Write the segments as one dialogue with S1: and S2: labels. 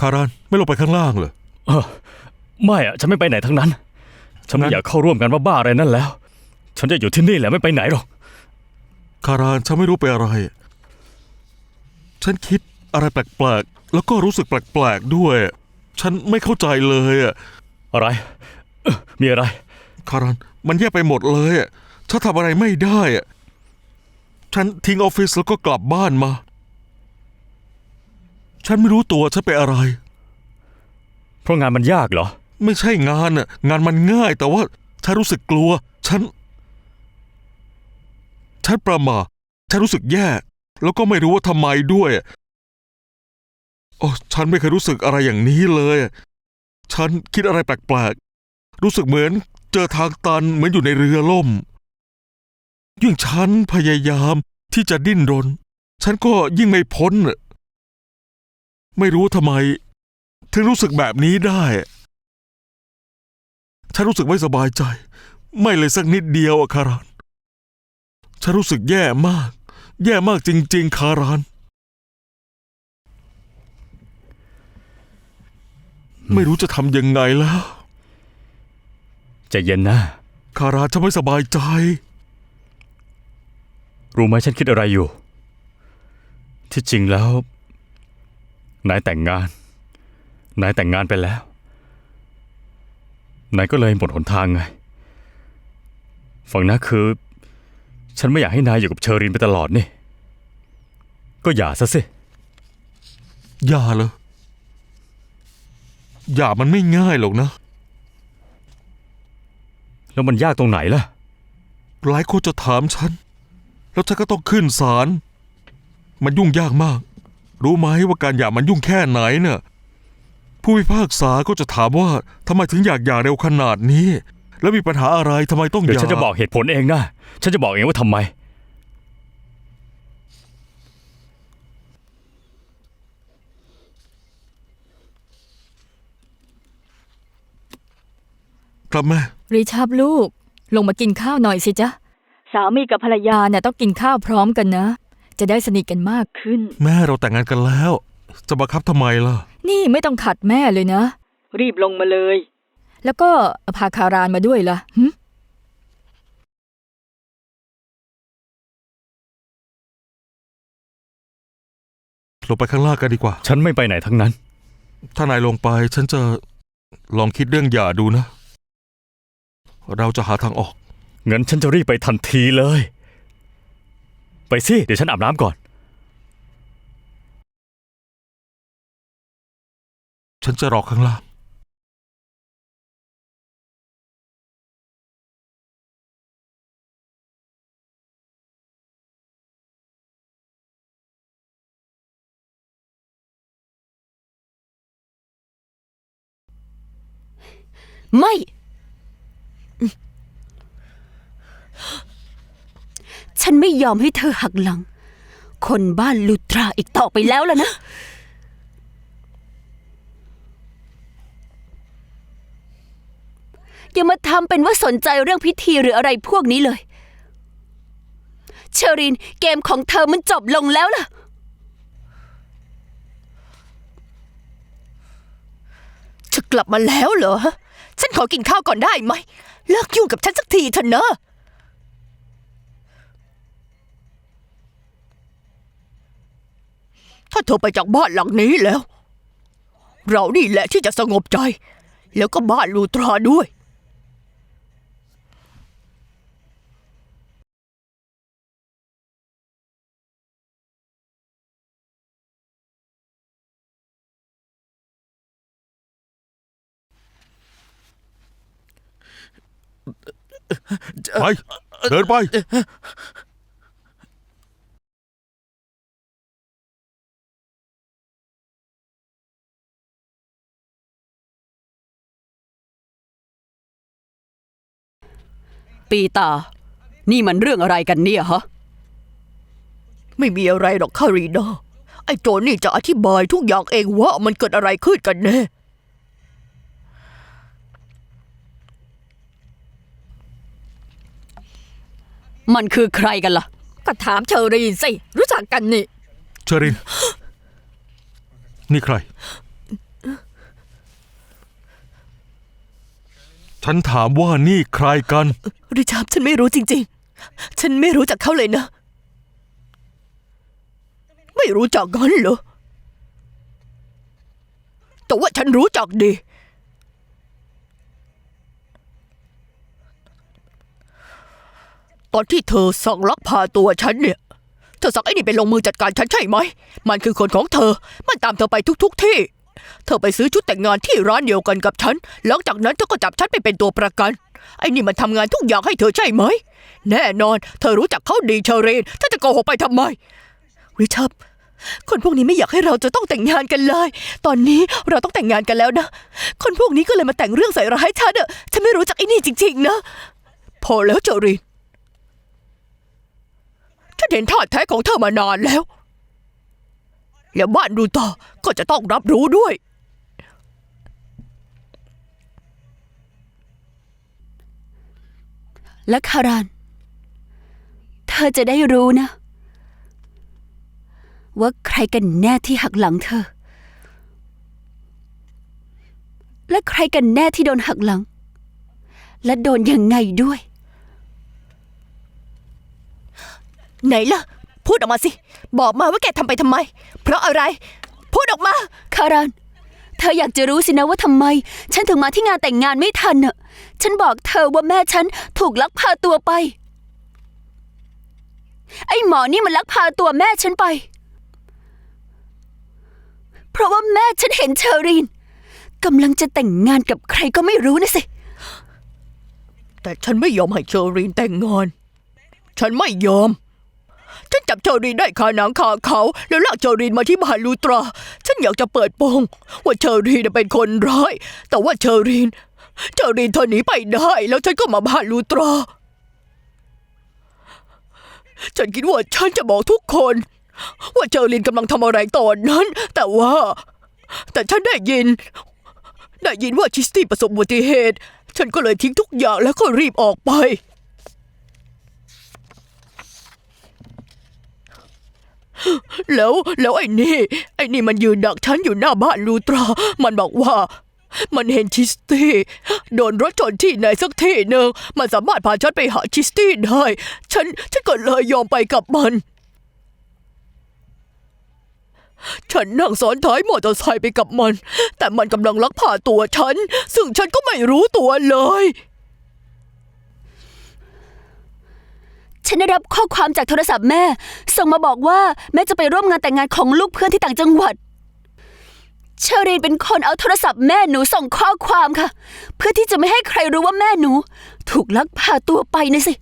S1: คารานไม่ลงไปข้างล่างเหรอ
S2: เออไม่อะฉันไม่ไปไหนทั้งนั้น ฉันไม่
S1: งั้น
S2: อยากเข้าร่วมกันว่าบ้าอะไรนั่นแล้ว ฉันจะอยู่ที่นี่แหละไม่ไปไหนหรอก
S1: คารานฉันไม่รู้ไปนอะไร ฉันคิดอะไรแปลกๆแล้วก็รู้สึกแปลกๆด้วย ฉันไม่เข้าใจเลยอะ
S2: อะไรเอ่อมีอะไร
S1: คารานมันแย่ไปหมดเลยอะฉันทำอะไรไม่ได้อะฉันทิ้งออฟฟิศแล้วก็กลับบ้านมา ฉันไม่รู้ตัวฉันเป็นอะไร
S2: เพราะงานมันยากเหรอ
S1: ไม่ใช่งานน่ะงานมันง่าย แต่ว่าฉันรู้สึกกลัว ฉัน ฉันประหมาทฉันรู้สึกแย่ แล้วก็ไม่รู้ว่าทำไมด้วยโอ้ฉันไม่เคยรู้สึกอะไรอย่างนี้เลย ฉันคิดอะไรแปลกๆ รู้สึกเหมือนเจอทางตันเหมือนอยู่ในเรือล่ม ยิ่งฉันพยายามที่จะดิ้นรน ฉันก็ยิ่งไม่พ้นน่ะ ไม่รู้ทำไม ถึงรู้สึกแบบนี้ได้ ฉันรู้สึกไม่สบายใจ ไม่เลยสักนิดเดียวอะคาราน ฉันรู้สึกแย่มาก แย่มากจริง ๆ คาราน ไม่รู้จะทำยังไงแล้ว
S2: ใจเย็นนะ
S1: คารานฉันไม่สบายใจ
S2: รู้ไหมฉันคิดอะไรอยู่ ที่จริงแล้ว นายแต่งงาน นายแต่งงานไปแล้ว นายก็เลยหมดหนทางไงฟังนะคือ ฉันไม่อยากให้นายอยู่กับเชอรินไปตลอดนี่ ก็อย่าซะสิ
S1: อย่าเลยอย่ามันไม่ง่ายหรอกนะ
S2: แล้วมันยากตรงไหนล่ะ
S1: หลายคนจะถามฉัน แล้วฉันก็ต้องขึ้นศาล มันยุ่งยากมาก รู้ไหมว่าการหย่ามันยุ่งแค่ไหนเนี่ยผู้พิพากษาก็จะถามว่าทำไมถึงอยากหย่าเร็วขนาดนี้ แล้วมีปัญหาอะไรทำไมต้องห
S2: เดี๋ยว
S1: ย่า
S2: ฉันจะบอกเหตุผลเองนะ ฉันจะบอกเองว่าทำไม
S1: ครับแม่
S3: ริชาร์ดลูก ลงมากินข้าวหน่อยสิจ๊ะ สามีกับภรรยาเนี่ยต้องกินข้าวพร้อมกันนะ จะได้สนิทกันมากขึ้น
S1: แม่เราแต่งงานกันแล้ว จะบังคับทำไมล่ะ
S3: นี่ไม่ต้องขัดแม่เลยนะ รีบลงมาเลย แล้วก็พาคารานมาด้วยล่ะหึ
S1: ลงไปข้างล่างกันดีกว่า
S2: ฉันไม่ไปไหนทั้งนั้น
S1: ถ้านายลงไปฉันจะลองคิดเรื่องหย่าดูนะ เราจะหาทางออก
S2: งั้นฉันจะรีบไปทันทีเลย ไปสิ เดี๋ยวฉันอาบน้ำก่อน
S1: ฉันจะรอข้างล่าง
S4: ไม่ ฉันไม่ยอมให้เธอหักหลัง คนบ้านลูตราอีกต่อไปแล้วล่ะนะ อย่ามาทำเป็นว่าสนใจเรื่องพิธีหรืออะไรพวกนี้เลย เชอรินเกมของเธอมันจบลงแล้วล่ะ
S5: จะกลับมาแล้วเหรอ ฉันขอกินข้าวก่อนได้ไหม เลิกยุ่งกับฉันสักทีเถอะเนอะ ถ้าเธอไปจากบ้านหลังนี้แล้ว เรานี่แหละที่จะสงบใจ แล้วก็บ้านลูตราด้วย
S1: ไป เดินไป
S4: ปีตา นี่มันเรื่องอะไรกันเนี่ยฮะ
S5: ไม่มีอะไรหรอกคารีนาไอ้โจรนี่จะอธิบายทุกอย่างเองว่ามันเกิดอะไรขึ้นกันแน่
S4: มันคือใครกันล่ะ
S3: ก็ถามเชอรีนสิ รู้จักกันนี่
S1: เชอริน นี่ใคร ฉันถามว่านี่ใครกัน
S5: ริชาร์ดฉันไม่รู้จริง ๆ ฉันไม่รู้จักเขาเลยนะ ไม่รู้จักกันเหรอ แต่ว่าฉันรู้จักดี ตอนที่เธอสั่งลักพาตัวฉันเนี่ย เธอสั่งไอ้นี่ไปลงมือจัดการฉันใช่ไหม มันคือคนของเธอ มันตามเธอไปทุก ๆทที่ เธอไปซื้อชุดแต่งงานที่ร้านเดียวกันกับฉัน หลังจากนั้นเธอก็จับฉันไปเป็นตัวประกัน ไอ้นี่มันทำงานทุกอย่างให้เธอใช่ไหม แน่นอน เธอรู้จักเขาดีเชอรีนเธอจะโกหกไปทำไม ริชับคนพวกนี้ไม่อยากให้เราจะต้องแต่งงานกันเลย ตอนนี้เราต้องแต่งงานกันแล้วนะ คนพวกนี้ก็เลยมาแต่งเรื่องใส่ร้ายฉันอะฉันไม่รู้จักไอ้นี่จริงๆนะ พอแล้วเจอรีนฉันเห็นท่าแท้ของเธอมานานแล้ว แล้วบ้านดูต่อก็จะต้องรับรู้ด้วย
S4: และคารานเธอจะได้รู้นะ ว่าใครกันแน่ที่หักหลังเธอ และใครกันแน่ที่โดนหักหลัง และโดนยังไงด้วย
S5: ไหนล่ะ พูดออกมาสิ บอกมาว่าแกทำไปทำไม เพราะอะไร พูดออกมา
S4: คารานเธออยากจะรู้สินะว่าทำไม ฉันถึงมาที่งานแต่งงานไม่ทันน่ะ ฉันบอกเธอว่าแม่ฉันถูกลักพาตัวไป ไอ้หมอนี่มันลักพาตัวแม่ฉันไป เพราะว่าแม่ฉันเห็นเชอรีนกำลังจะแต่งงานกับใครก็ไม่รู้นะสิ
S5: แต่ฉันไม่ยอมให้เชอรีนแต่งงาน ฉันไม่ยอม ฉันจับเชอรีนได้คาหนังคาเขาแล้วลากเชอรีนมาที่บ้านลูตรา ฉันอยากจะเปิดโปงว่าเชอรีนเป็นคนร้าย แต่ว่าเชอรีน เชอรีนเธอหนีไปได้ แล้วฉันก็มาบ้านลูตรา ฉันคิดว่าฉันจะบอกทุกคน ว่าเชอรีนกำลังทำอะไรตอนนั้น แต่ว่า แต่ฉันได้ยิน ได้ยินว่าชิสตี้ประสบอุบัติเหตุ ฉันก็เลยทิ้งทุกอย่างแล้วก็รีบออกไป แล้วแล้วไอ้นี่ ไอ้นี่มันยืนดักฉันอยู่หน้าบ้านลูตรา มันบอกว่า มันเห็นชิสตี้โดนรถชนที่ไหนสักที่หนึ่งมันสามารถพาฉันไปหาชิสตี้ได้ ฉันฉันก็เลยยอมไปกับมัน ฉันนั่งซ้อนท้ายมอเตอร์ไซค์ไปกับมัน แต่มันกำลังลักพาตัวฉัน ซึ่งฉันก็ไม่รู้ตัวเลย
S4: ฉันได้รับข้อความจากโทรศัพท์แม่ ส่งมาบอกว่าแม่จะไปร่วมงานแต่งงานของลูกเพื่อนที่ต่างจังหวัด เชอรีนเป็นคนเอาโทรศัพท์แม่หนูส่งข้อความค่ะ เพื่อที่จะไม่ให้ใครรู้ว่าแม่หนู ถูกลักพาตัวไปนะสิ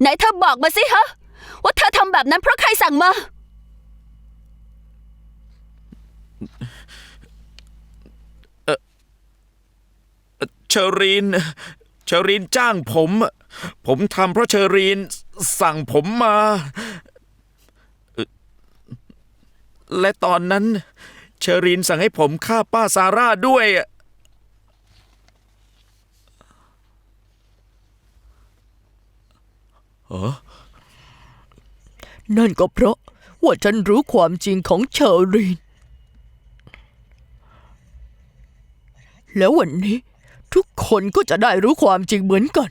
S4: ไหนเธอบอกมาสิฮะว่าเธอทำแบบนั้นเพราะใครสั่งมา
S6: เชอรีน เชอรีนจ้างผม ผมทำเพราะเชอรีน สั่งผมมาเอ่อและตอนนั้น เชอรีนสั่งให้ผมฆ่าป้าซาร่าด้วยอะเออ
S5: นั่นก็เพราะว่าฉันรู้ความจริงของเชอรีนแล้ววันนี้ทุกคนก็จะได้รู้ความจริงเหมือนกัน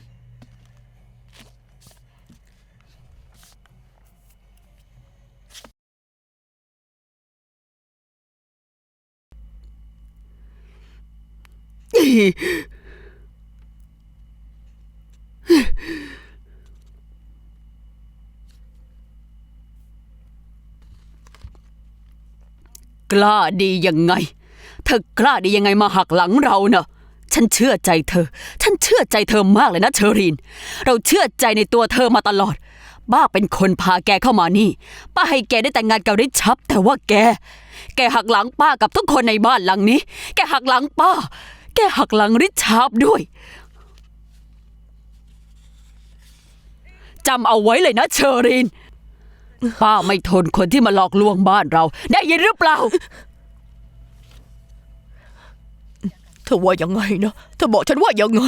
S4: กล้าดียังไง เธอกล้าดียังไงมาหักหลังเราเนอะฉันเชื่อใจเธอ ฉันเชื่อใจเธอมากเลยนะเชอรีน เราเชื่อใจในตัวเธอมาตลอด บ้าเป็นคนพาแกเข้ามานี่ ป้าให้แกได้แต่งงานกับริชับ แต่ว่าแก แกหักหลังป้ากับทุกคนในบ้านหลังนี้ แกหักหลังป้า แกหักหลังริชับด้วยจำเอาไว้เลยนะเชอรีน ป้าไม่ทนคนที่มาหลอกลวงบ้านเรา ได้ยินหรือเปล่า
S5: เธอว่ายังไงนะเธอบอกฉันว่ายังไง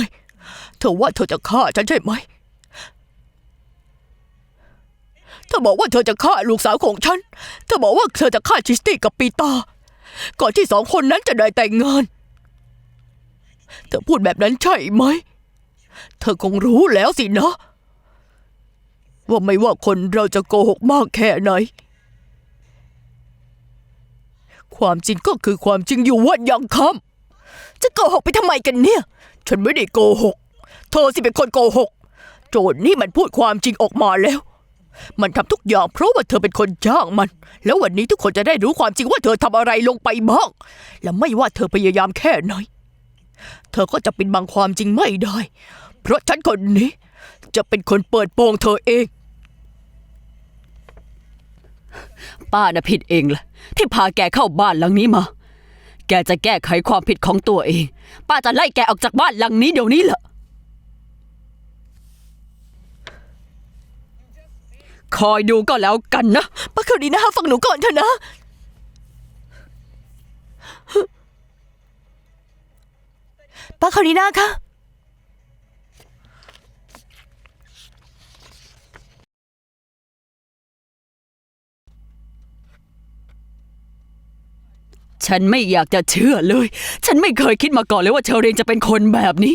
S5: เธอว่าเธอจะฆ่าฉันใช่ไหม เธอบอกว่าเธอจะฆ่าลูกสาวของฉัน เธอบอกว่าเธอจะฆ่าชิสตี้กับปีตา ก่อนที่สองคนนั้นจะได้แต่งงาน เธอพูดแบบนั้นใช่ไหม เธอคงรู้แล้วสินะ ว่าไม่ว่าคนเราจะโกหกมากแค่ไหน ความจริงก็คือความจริงอยู่วันยังคำจะโกหกไปทำไมกันเนี่ย ฉันไม่ได้โกหก เธอสิเป็นคนโกหก โจรนี่มันพูดความจริงออกมาแล้ว มันทำทุกอย่างเพราะว่าเธอเป็นคนจ้างมัน แล้ววันนี้ทุกคนจะได้รู้ความจริงว่าเธอทำอะไรลงไปบ้าง และไม่ว่าเธอพยายามแค่ไหน เธอก็จะปิดบังความจริงไม่ได้ เพราะฉันคนนี้ จะเป็นคนเปิดโปงเธอเอง
S4: ป้าน่ะผิดเองแหละที่พาแกเข้าบ้านหลังนี้มา แกจะแก้ไขความผิดของตัวเอง ป้าจะไล่แกออกจากบ้านหลังนี้เดี๋ยวนี้แหละคอยดูก็แล้วกันนะ
S5: ป้าคารีนาฟังหนูก่อนเถอะนะ ป้าคารีนาคะ
S4: ฉันไม่อยากจะเชื่อเลย ฉันไม่เคยคิดมาก่อนเลยว่าเชอรีนจะเป็นคนแบบนี้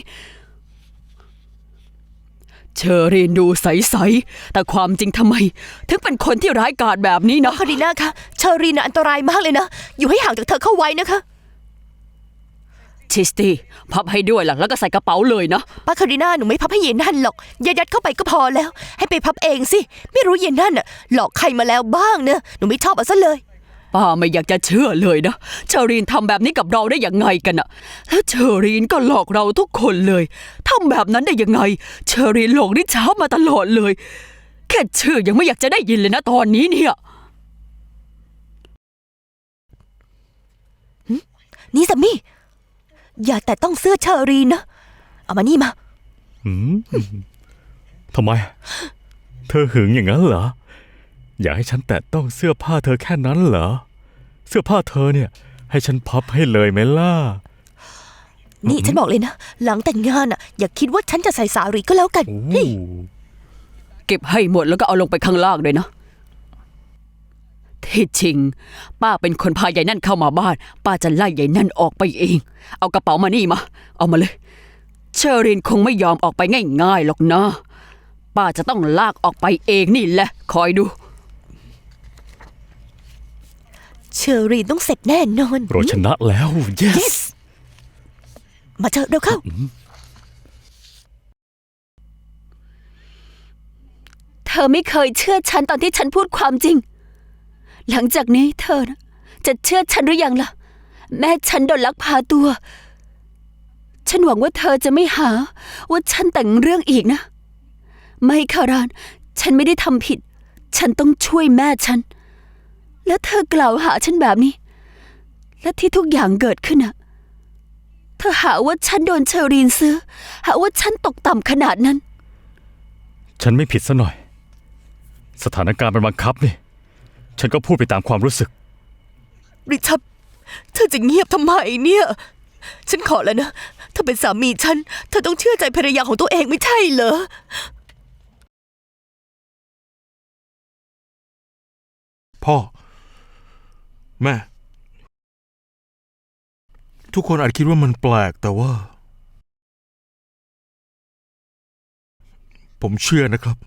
S4: เชอรีนดูใสๆ แต่ความจริงทำไม ถึงเป็นคนที่ร้ายกาจแบบนี้นะ
S5: คารีนาคะเชอรีนน่ะอันตรายมากเลยนะ อยู่ให้ห่างจากเธอเข้าไว้นะคะ
S4: ชิสตี้พับให้ด้วยหลังแล้วก็ใส่กระเป๋าเลยนะ
S5: ป้าคารีนาหนูไม่พับให้เย็นนั่นหรอกยัดยัดเข้าไปก็พอแล้ว ให้ไปพับเองสิ ไม่รู้เย็นนั่นน่ะหลอกใครมาแล้วบ้างเนอะหนูไม่ชอบเอาซะเลย
S4: ป้าไม่อยากจะเชื่อเลยนะเชอรีนทำแบบนี้กับเราได้ยังไงกันอะแล้วเชอรีนก็หลอกเราทุกคนเลยทำแบบนั้นได้ยังไง เชอรีนหลอกนิชามาตลอดเลย แค่ชื่อยังไม่อยากจะได้ยินเลยนะตอนนี้เนี่ย
S5: นี่สามี อย่าแต่ต้องเสื้อเชอรีนนะ เอามานี่มา
S2: หืมทำไม เธอหึงอย่างนั้นเหรอ อยากให้ฉันแตะต้องเสื้อผ้าเธอแค่นั้นเหรอ เสื้อผ้าเธอเนี่ย ให้ฉันพับให้เลยไหมล่ะ
S5: นี่ฉันบอกเลยนะ หลังแต่งงานอะ อย่าคิดว่าฉันจะใส่สารีก็แล้วกัน
S2: โอ้
S5: เฮ้ย
S4: เก็บให้หมดแล้วก็เอาลงไปข้างล่างเลยนะ ที่จริง ป้าเป็นคนพายายนั่นเข้ามาบ้าน ป้าจะไล่ยายนั่นออกไปเอง เอากระเป๋ามานี่มา เอามาเลย เชอรินคงไม่ยอมออกไปง่ายๆหรอกนะป้าจะต้องลากออกไปเองนี่แหละ คอยดู
S5: เชอรีนต้องเสร็จแน่นอน
S2: เราชนะแล้ว yes
S5: yes มาเถอะเร็วเข้า
S4: เธอไม่เคยเชื่อฉันตอนที่ฉันพูดความจริง หลังจากนี้เธอนะจะเชื่อฉันหรือยังล่ะ แม่ฉันโดนลักพาตัว ฉันหวังว่าเธอจะไม่หา ว่าฉันแต่งเรื่องอีกนะ ไม่คาราน ฉันไม่ได้ทำผิด ฉันต้องช่วยแม่ฉัน แล้วเธอกล่าวหาฉันแบบนี้ และที่ทุกอย่างเกิดขึ้นอะเธอหาว่าฉันโดนเชอรีนซื้อ หาว่าฉันตกต่ำขนาดนั้น
S2: ฉันไม่ผิดซะหน่อย สถานการณ์มันบังคับนี่ ฉันก็พูดไปตามความรู้สึก
S5: ริชับเธอจะเงียบทำไมเนี่ย ฉันขอแล้วนะเธอเป็นสามีฉัน เธอต้องเชื่อใจภรรยาของตัวเองไม่ใช่เหรอ
S1: พ่อ แม่ ทุกคนอาจคิดว่ามันแปลกแต่ว่า ผมเชื่อนะครับ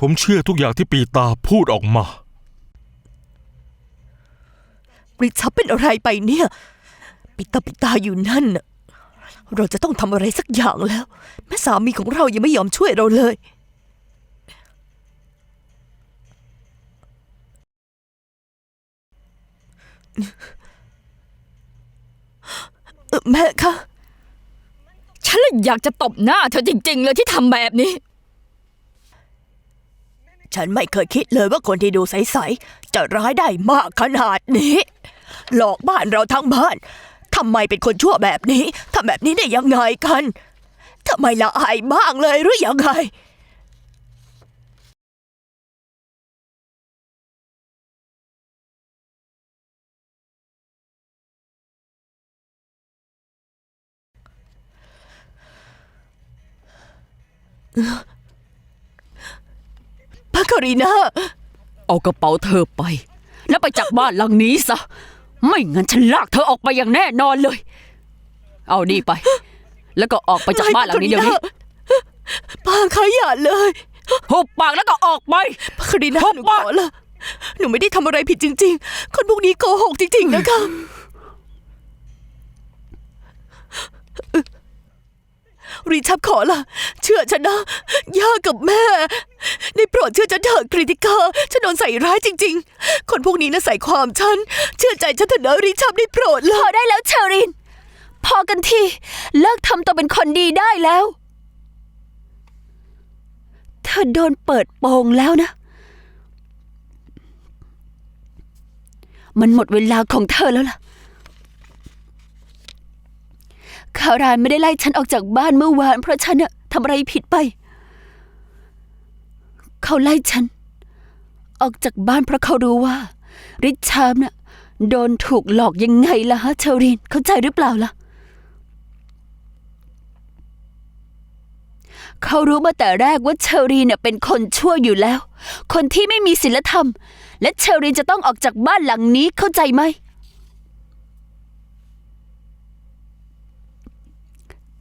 S1: ผมเชื่อทุกอย่างที่ปีตาพูดออกมา
S5: ริชับเป็นอะไรไปเนี่ย ปิดตาปิดตาอยู่นั่นน่ะเราจะต้องทำอะไรสักอย่างแล้ว แม่สามีของเรายังไม่ยอมช่วยเราเลย เอ่อแม่คะ
S3: ฉันเลยอยากจะตบหน้าเธอจริง ๆ เลยที่ทำแบบนี้
S5: ฉันไม่เคยคิดเลยว่าคนที่ดูใสๆจะร้ายได้มากขนาดนี้ หลอกบ้านเราทั้งบ้านทำไมเป็นคนชั่วแบบนี้ทำแบบนี้ได้ยังไงกันทำไมละอายบ้างเลยหรือยังไงอ พาคารีนา
S4: เอากระเป๋าเธอไป แล้วไปจากบ้านหลังนี้ซะ ไม่งั้นฉันลากเธอออกไปอย่างแน่นอนเลย เอานี่ไป แล้วก็ออกไปจากบ้านหลังนี้เดี๋ยวนี้
S5: ป้าคะอย่าเลย
S4: หุบปากแล้วก็ออกไป
S5: ป้าคดีนะ
S4: ทุบ
S5: หนูข
S4: ปาก
S5: อละหนูไม่ได้ทำอะไรผิดจริง ๆ คนพวกนี้โกหกจริง ๆ นะคะ รีชับขอละเชื่อฉันนะ ย่ากับแม่ได้โปรดเชื่อฉันเถอะคริติกาฉันโดนใส่ร้ายจริง ๆ คนพวกนี้น่ะใส่ความฉัน เชื่อใจฉันเถอะนะรีชับได้โปรด
S4: พ
S5: ละ
S4: อได้แล้วเชอริน พอกันที เลิกทำตัวเป็นคนดีได้แล้ว เธอโดนเปิดโปงแล้วนะ มันหมดเวลาของเธอแล้วล่ะ คารานไม่ได้ไล่ฉันออกจากบ้านเมื่อวาน เพราะฉันน่ะทำอะไรผิดไป เขาไล่ฉัน ออกจากบ้านเพราะเขารู้ว่า ริชาร์ดน่ะโดนถูกหลอกยังไงล่ะฮะเชอรีนเข้าใจหรือเปล่าล่ะ เขารู้มาแต่แรกว่าเชอรีนเน่ะเป็นคนชั่วอยู่แล้ว คนที่ไม่มีศีลธรรม และเชอรีนจะต้องออกจากบ้านหลังนี้เข้าใจไหม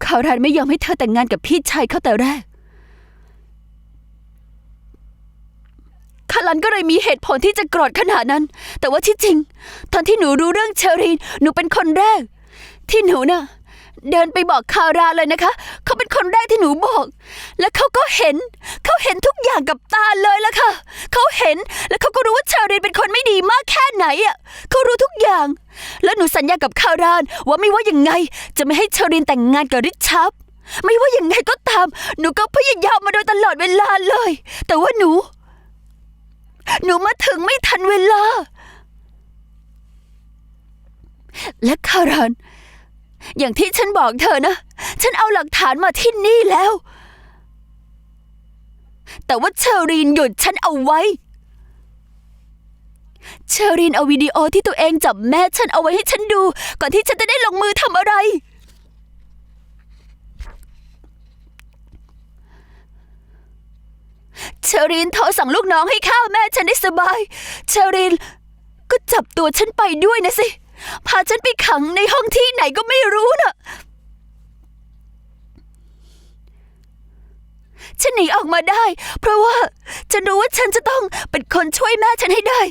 S4: คารันไม่ยอมให้เธอแต่งงานกับพี่ชายเขาแต่แรก คารันก็เลยมีเหตุผลที่จะโกรธขนาดนั้น แต่ว่าที่จริง ตอนที่หนูรู้เรื่องเชอรีน หนูเป็นคนแรก ที่หนูน่ะ เดินไปบอกคาราเลยนะคะ เขาเป็นคนแรกที่หนูบอก และเขาก็เห็น เขาเห็นทุกอย่างกับตาเลยละค่ะ เขาเห็น และเขาก็รู้ว่าเชอรีนเป็นคนไม่ดีมากแค่ไหนอะ เขารู้ทุกอย่าง แล้วหนูสัญญากับคารานว่าไม่ว่ายังไง จะไม่ให้เชอรีนแต่งงานกับริชาร์ดไม่ว่ายังไงก็ตาม หนูก็พยายามมาโดยตลอดเวลาเลย แต่ว่าหนู หนูมาถึงไม่ทันเวลา และคาราน อย่างที่ฉันบอกเธอนะ ฉันเอาหลักฐานมาที่นี่แล้ว แต่ว่าเชอรีนหยุดฉันเอาไว้ เชอรีนเอาวิดีโอที่ตัวเองจับแม่ฉันเอาไว้ให้ฉันดู ก่อนที่ฉันจะได้ลงมือทำอะไร เชอรีนโทรสั่งลูกน้องให้ฆ่าแม่ฉันได้สบาย เชอรีนก็จับตัวฉันไปด้วยนะสิ พาฉันไปขังในห้องที่ไหนก็ไม่รู้น่ะ ฉันหนีออกมาได้ เพราะว่าฉันรู้ว่าฉันจะต้องเป็นคนช่วยแม่ฉันให้ได้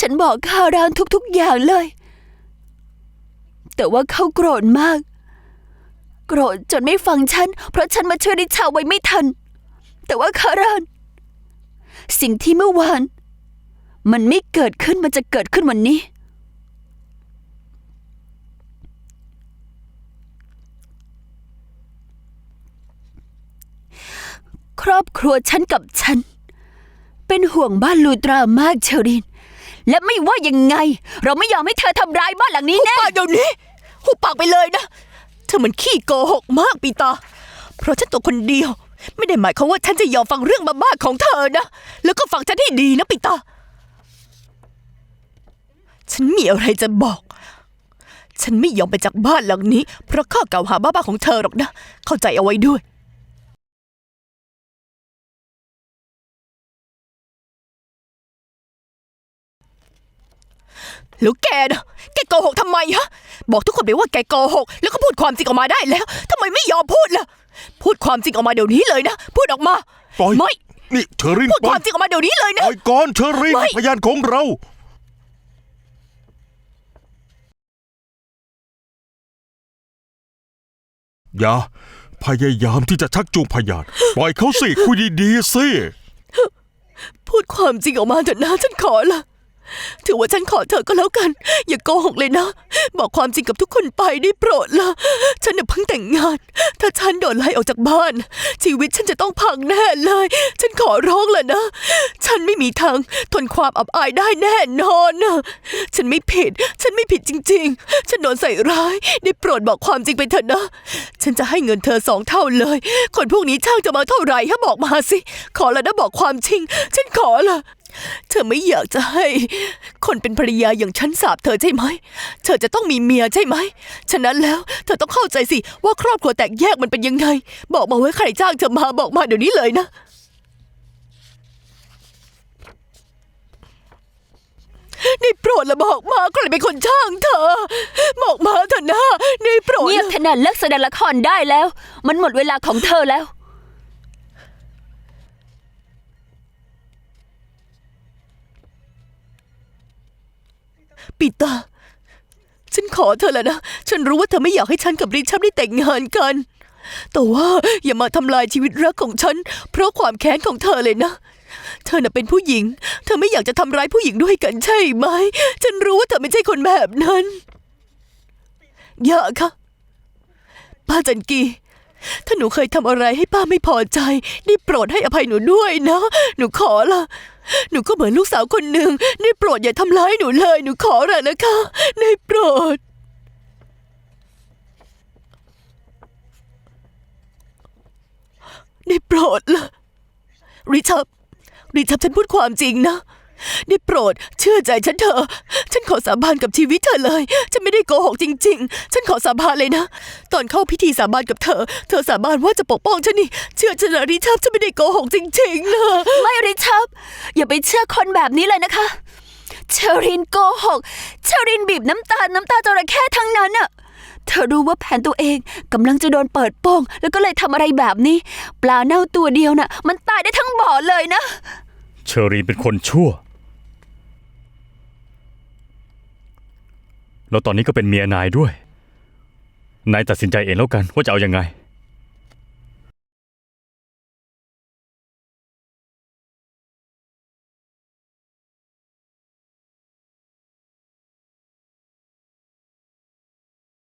S4: ฉันบอกคารานทุกๆอย่างเลย แต่ว่าเขาโกรธมาก โกรธจนไม่ฟังฉัน เพราะฉันมาช่วยริชาไว้ไม่ทัน แต่ว่าคารานสิ่งที่เมื่อวาน มันไม่เกิดขึ้นมันจะเกิดขึ้นวันนี้ ครอบครัวฉันกับฉัน เป็นห่วงบ้านลูตรามากเชอริน และไม่ว่ายังไง เราไม่ยอมให้เธอทำร้ายบ้านหลังนี้
S5: หุบ
S4: แน่
S5: ปากเดี๋ยวนี้หุบปากไปเลยนะ เธอมันขี้โกหกมากปีตา เพราะฉันตัวคนเดียว ไม่ได้หมายความว่าฉันจะยอมฟังเรื่องบ้าๆของเธอนะ แล้วก็ฟังฉันให้ดีนะปีตา ฉันมีอะไรจะบอก ฉันไม่ยอมไปจากบ้านหลังนี้ เพราะข้อกล่าวหาบ้าๆของเธอหรอกนะ เข้าใจเอาไว้ด้วย แล้วแกนะแกโกหกทำไมฮะ บอกทุกคนไปว่าแกโกหก แล้วก็พูดความจริงออกมาได้แล้วทำไมไม่ยอมพูดล่ะ พูดความจริงออกมาเดี๋ยวนี้เลยนะ พูดออกมา
S1: ปล่อย
S5: ไม่
S1: นี่เชอริน
S5: พูด
S1: ปล่
S5: ค
S1: อ
S5: วายมจริงออกมาเดี๋ยวนี้เลย
S1: ป
S5: นะ
S1: ล่อยก่อนเชอริน
S5: ไม่
S1: พยานของเรา อย่าพยายามที่จะชักจูงพยานปล่อยเขาสิคุยดีๆสิ
S5: พูดความจริงออกมาเถอะนะฉันขอละ ถือว่าฉันขอเธอก็แล้วกัน อย่าโกหกเลยนะ บอกความจริงกับทุกคนไปได้โปรดละฉันน่ะเพิ่งแต่งงาน ถ้าฉันโดนไล่ออกจากบ้าน ชีวิตฉันจะต้องพังแน่เลย ฉันขอร้องเลยนะ ฉันไม่มีทางทนความอับอายได้แน่นอนนะฉันไม่ผิด ฉันไม่ผิดจริง ๆ ฉันโดนใส่ร้าย ได้โปรดบอกความจริงไปเถอะนะ ฉันจะให้เงินเธอสองเท่าเลย คนพวกนี้ช่างจะมาเท่าไหร่ฮะบอกมาสิ ขอแล้วนะบอกความจริง ฉันขอละ เธอไม่อยากจะให้ คนเป็นภรรยาอย่างฉันสาบเธอใช่ไหม เธอจะต้องมีเมียใช่ไหม ฉะนั้นแล้วเธอต้องเข้าใจสิว่าครอบครัวแตกแยกมันเป็นยังไง บอกมาไว้ใครจ้างเธอมาบอกมาเดี๋ยวนี้เลยนะได้โปรดละบอกมาใครเป็นคนช่างเธอ บอกมาเถอะนะได้โปรด
S4: เงียบ
S5: นะ
S4: เถอะนะเลิกแสดงละครได้แล้ว มันหมดเวลาของเธอแล้ว
S5: ปีเตาฉันขอเธอแล้วนะ ฉันรู้ว่าเธอไม่อยากให้ฉันกับริชับได้แต่งงานกัน แต่ว่าอย่ามาทำลายชีวิตรักของฉัน เพราะความแค้นของเธอเลยนะ เธอน่ะเป็นผู้หญิง เธอไม่อยากจะทำร้ายผู้หญิงด้วยกันใช่ไหม ฉันรู้ว่าเธอไม่ใช่คนแบบนั้น อย่าค่ะป้าจันกี ถ้าหนูเคยทำอะไรให้ป้าไม่พอใจ ได้โปรดให้อภัยหนูด้วยนะ หนูขอละ หนูก็เหมือนลูกสาวคนหนึ่งได้โปรดอย่าทำร้ายหนูเลย หนูขอละนะคะ ได้โปรด ได้โปรดละริชับริชับฉันพูดความจริงนะ ได้โปรดเชื่อใจฉันเถอะ ฉันขอสาบานกับชีวิตเธอเลย ฉันไม่ได้โกหกจริง ๆ ฉันขอสาบานเลยนะ ตอนเข้าพิธีสาบานกับเธอ เธอสาบานว่าจะปกป้องฉันนี่ เชื่อฉันนะริชับฉันไม่ได้โกหกจริงๆนะ
S4: ไม่ริชับอย่าไปเชื่อคนแบบนี้เลยนะคะ เชอรินโกหก เชอรินบีบน้ำตา น้ำตาจระเข้ทั้งนั้นน่ะเธอรู้ว่าแผนตัวเองกำลังจะโดนเปิดโปงแล้วก็เลยทำอะไรแบบนี้ ปลาเน่าตัวเดียวน่ะ มันตายได้ทั้งบ่อเลยนะ
S2: เชอรีนเป็นคนชั่ว แล้วตอนนี้ก็เป็นเมียนายด้วย นายตัดสินใจเองแล้วกันว่าจะเอาอยัางไง